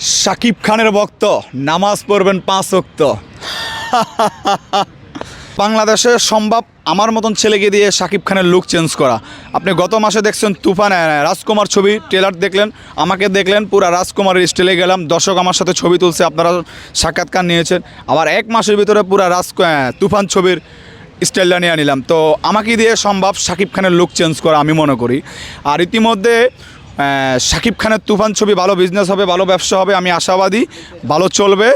শাকিব খানের ভক্ত, নামাজ পড়বেন পাঁচ ওক্ত বাংলাদেশে সম্ভব আমার মতন ছেলেকে দিয়ে শাকিব খানের লুক চেঞ্জ করা। আপনি গত মাসে দেখছেন তুফান রাজকুমার ছবি ট্রেলার দেখলেন, আমাকে দেখলেন, পুরা রাজকুমারের স্টেলে গেলাম, দর্শক আমার সাথে ছবি তুলছে, আপনারা সাক্ষাৎকার নিয়েছেন। আবার এক মাসের ভিতরে পুরা রাজ তুফান ছবির স্টাইলটা নিয়ে নিলাম। তো আমাকে দিয়ে সম্ভব শাকিব খানের লুক চেঞ্জ করা, আমি মনে করি। আর ইতিমধ্যে শাকিব খানের তুফান ছবি ভালো বিজনেস হবে ভালো ব্যবসা হবে আমি আশাবাদী ভালো চলবে।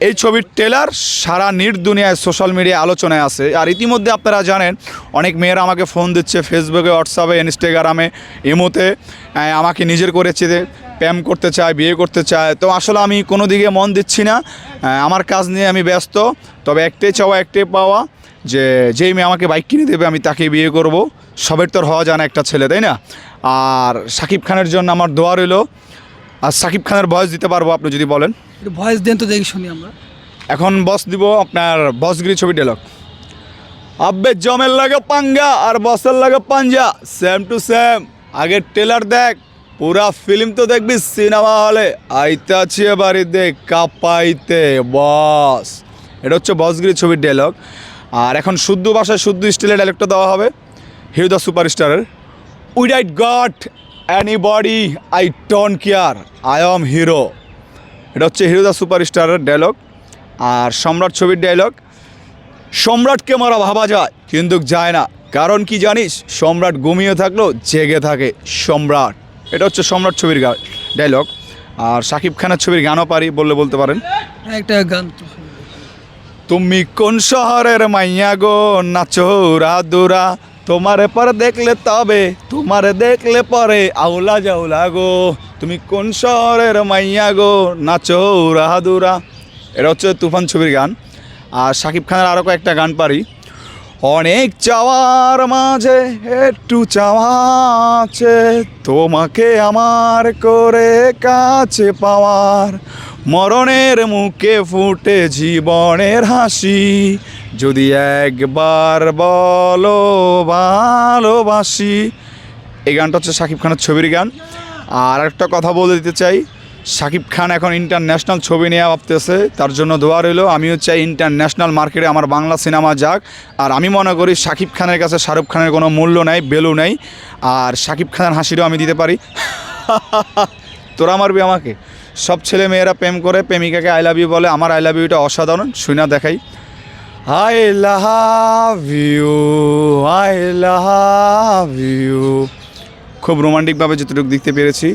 এই ছবির ট্রেলার সারা দুনিয়ায় সোশ্যাল মিডিয়ায় আলোচনায় আছে। আর ইতিমধ্যে আপনারা জানেন, অনেক মেয়েরা আমাকে ফোন দিচ্ছে ফেসবুকে হোয়াটসঅ্যাপে ইনস্টাগ্রামে এমোতে আমাকে নিজের করেছে প্যাম করতে চায়, বিয়ে করতে চায়। তো আসলে আমি কোনো দিকে মন দিচ্ছি না। আমার কাজ নিয়ে আমি ব্যস্ত। তবে একটাই চাওয়া, একটাই পাওয়া যে যেই মেয়ে আমাকে বাইক কিনে দেবে, আমি তাকে বিয়ে করব। সবের তোর হওয়া যায় না একটা ছেলে, তাই না? আর সাকিব খানের জন্য আমার দোয়া রইল। আর সাকিব খানের বয়স দিতে পারব আপনি যদি বলেন? ভয়েস দেন তো দেখি শুনি আমরা। এখন বস দিব আপনার বসগিরি ছবি ডায়লগ আব্বে জমের লাগে পাঙ্গা আর বসের লাগে পাঞ্জা সেম টু সেম আগে ট্রেলার দেখ পুরা ফিল্ম তো দেখবি সিনেমা হলে আইতে আছি বাড়িতে কাপাইতে বস। এটা হচ্ছে বসগিরি ছবির ডায়লগ আর এখন শুদ্ধ ভাষায় শুদ্ধ স্টিলের ডায়লগটা দেওয়া হবে। হিউ the সুপারস্টারের। With I got anybody I don't care I am hero এটা হচ্ছে হিরো দ্য সুপারস্টারের ডায়লগ আর সম্রাট ছবির ডায়লগ সম্রাটকে মারা ভাবা যায় কিন্তু যায় না। কারণ কি জানিস? সম্রাট ঘুমিয়ে থাকলেও জেগে থাকে সম্রাট। এটা হচ্ছে সম্রাট ছবির গান ডায়লগ আর সাকিব খানের ছবির গানও পারি বললে বলতে পারেন। একটা গান তুমি কোন শহরের মাইয়া গো? নাচো দুরা। তোমারে পর দেখলে তবে, তোমারে দেখলে পরে আউলা জাউলা গো। তুমি কোন শহরের মাইয়া গো? নাচো রাহাদুরা। এটা হচ্ছে তুফান ছবির গান। আর সাকিব খানের আরও কয়েকটা গান পারি। অনেক চাওয়ার মাঝে, একটু চাওয়া আছে। তোমাকে আমার করে কাছে পাওয়ার। মরণের মুখে ফুটে জীবনের হাসি। যদি একবার বলো ভালোবাসি, এই গানটা হচ্ছে শাকিব খানের ছবির গান। আর একটা কথা বলে দিতে চাই, শাকিব খান এখন ইন্টারন্যাশনাল ছবি নিয়ে ভাবতেছে, তার জন্য দোয়া রইল, আমিও চাই ইন্টারন্যাশনাল মার্কেটে আমার বাংলা সিনেমা যাক। আর আমি মনে করি শাকিব খানের কাছে শাহরুখ খানের কোনো মূল্য নাই ভ্যালু নাই। আর শাকিব খানের হাসিরও আমি দিতে পারি। তোরা মারবি আমাকে। সব ছেলে মেয়েরা প্রেম করে, প্রেমিকাকে আই লাভ ইউ বলে, আমার আই লাভ ইউটা অসাধারণ শুনে দেখাই। I love you I love you খুব রোমান্টিকভাবে যতটুকু দেখতে পেরেছি।